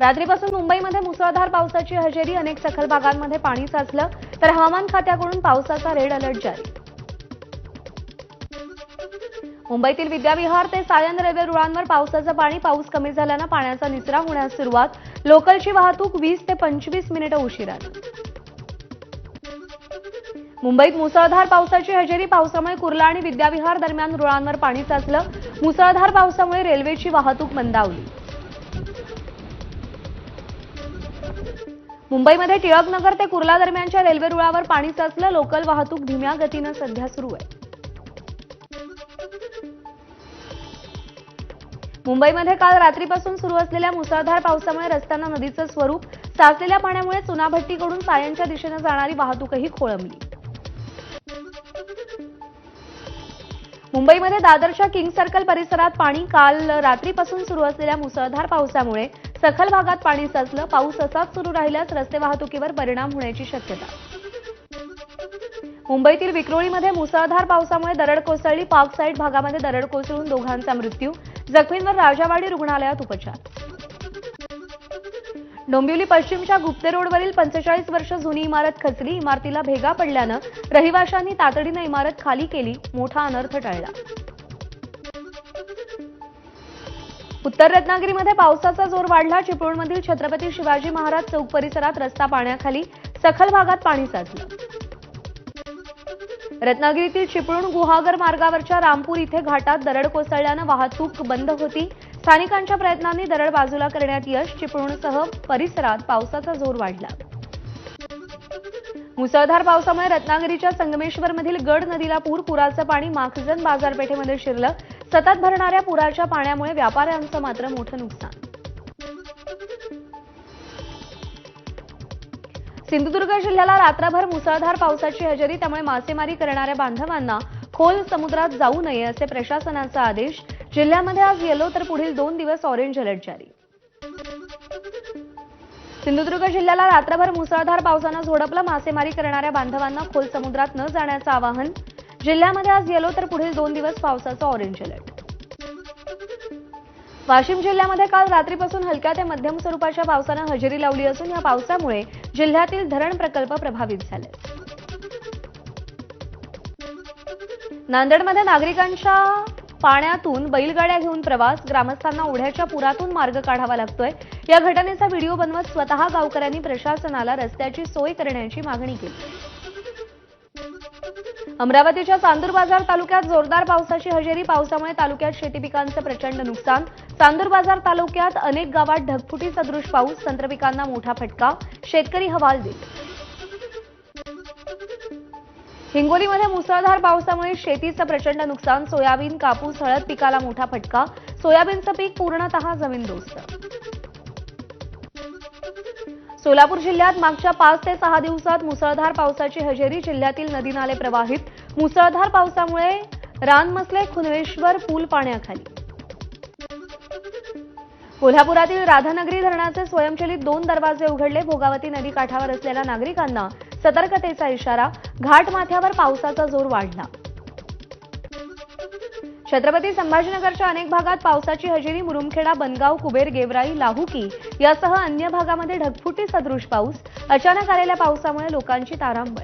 रात्रीपासून मुंबईमध्ये मुसळधार पावसाची हजेरी अनेक सखल भागांमध्ये पाणी साचलं तर हवामान खात्याकडून पावसाचा रेड अलर्ट जारी. मुंबईतील विद्याविहार ते सायन रेल्वे रुळांवर पावसाचं पाणी पाऊस कमी झाल्यानं पाण्याचा निचरा होण्यास सुरुवात. लोकलची वाहतूक वीस ते पंचवीस मिनिटं उशिरात. मुंबईत मुसळधार पावसाची हजेरी पावसामुळे कुर्ला आणि विद्याविहार दरम्यान रुळांवर पाणी साचलं. मुसळधार पावसामुळे रेल्वेची वाहतूक मंदावली. मुंबईमध्ये टिळकनगर ते कुर्ला दरम्यानच्या रेल्वे रुळावर पाणी साचलं लोकल वाहतूक धीम्या गतीनं सध्या सुरू आहे. मुंबईमध्ये काल रात्रीपासून सुरू असलेल्या मुसळधार पावसामुळे रस्त्यांना नदीचं स्वरूप साचलेल्या पाण्यामुळे चुनाभट्टीकडून सायनच्या दिशेनं जाणारी वाहतूकही खोळंबली. मुंबईमध्ये दादरच्या किंग सर्कल परिसरात पाणी काल रात्रीपासून सुरू असलेल्या मुसळधार पावसामुळे सखल भागात पाणी साचलं पाऊस असाच सुरू राहिल्यास रस्ते वाहतुकीवर परिणाम होण्याची शक्यता. मुंबईतील विक्रोळीमध्ये मुसळधार पावसामुळे दरड कोसळली. पार्क साईड भागामध्ये दरड कोसळून दोघांचा मृत्यू. जखमींवर राजावाडी रुग्णालयात उपचार. डोंबिवली पश्चिमच्या गुप्ते रोडवरील पंचेचाळीस वर्ष जुनी इमारत खचली. इमारतीला भेगा पडल्यानं रहिवाशांनी तातडीनं इमारत खाली केली. मोठा अनर्थ टळला. उत्तर रत्नागिरीमध्ये पावसाचा जोर वाढला. चिपळूणमधील छत्रपती शिवाजी महाराज चौक परिसरात रस्ता पाण्याखाली सखल भागात पाणी साचलं. रत्नागिरीतील चिपळूण गुहागर मार्गावरच्या रामपूर इथे घाटात दरड कोसळल्यानं वाहतूक बंद होती. स्थानिकांच्या प्रयत्नांनी दरड बाजूला करण्यात यश. चिपळूणसह परिसरात पावसाचा जोर वाढला. मुसळधार पावसामुळे रत्नागिरीच्या संगमेश्वरमधील गड नदीला पूर पुराचं पाणी माखजन बाजारपेठेमध्ये शिरलं. सतत भरणाऱ्या पुराच्या पाण्यामुळे व्यापाऱ्यांचं मात्र मोठं नुकसान. सिंधुदुर्ग जिल्ह्याला रात्रभर मुसळधार पावसाची हजेरी त्यामुळे मासेमारी करणाऱ्या बांधवांना खोल समुद्रात जाऊ नये असे प्रशासनाचा आदेश. जिल्ह्यामध्ये आज येलो तर पुढील दोन दिवस ऑरेंज अलर्ट जारी. सिंधुदुर्ग जिल्ह्याला रात्रभर मुसळधार पावसानं झोडपलं मासेमारी करणाऱ्या बांधवांना खोल समुद्रात न जाण्याचं आवाहन. जिल्ह्यामध्ये आज येलो तर पुढील दोन दिवस पावसाचा ऑरेंज अलर्ट वाशिम जिल्ह्यामध्ये काल रात्रीपासून हलक्या ते मध्यम स्वरूपाच्या पावसानं हजेरी लावली असून या पावसामुळे जिल्ह्यातील धरण प्रकल्प प्रभावित झाले. नांदेडमध्ये नागरिकांच्या पाण्यातून बैलगाड्या घेऊन प्रवास ग्रामस्थांना ओढ्याच्या पुरातून मार्ग काढावा लागतोय. या घटनेचा व्हिडिओ बनवत स्वतः गावकऱ्यांनी प्रशासनाला रस्त्याची सोय करण्याची मागणी केली. अमरावतीच्या चांदूर बाजार तालुक्यात जोरदार पावसाची हजेरी पावसामुळे तालुक्यात शेती पिकांचं प्रचंड नुकसान. चांदूर बाजार तालुक्यात अनेक गावात ढगफुटी सदृश पाऊस तंत्रपिकांना मोठा फटका शेतकरी हवालदिल हिंगोलीमध्ये मुसळधार पावसामुळे शेतीचं प्रचंड नुकसान सोयाबीन कापूस हळद पिकाला मोठा फटका सोयाबीनचं पीक पूर्णतः जमीनदोस्त. सोलापूर जिल्ह्यात मागच्या पाच ते सहा दिवसात मुसळधार पावसाची हजेरी जिल्ह्यातील नदी नाले प्रवाहित. मुसळधार पावसामुळे रानमसले खुनवेश्वर पूल पाण्याखाली. कोल्हापुरातील राधानगरी धरणाचे स्वयंचलित दोन दरवाजे उघडले. भोगावती नदी काठावर असलेल्या नागरिकांना सतर्कतेचा इशारा. घाटमाथ्यावर पावसाचा जोर वाढला. छत्रपती संभाजीनगरच्या अनेक भागात पावसाची हजेरी मुरुमखेडा बनगाव कुबेर गेवराई लाहुकी यासह अन्य भागामध्ये ढगफुटी सदृश पाऊस. अचानक आलेल्या पावसामुळे लोकांची तारांबळ.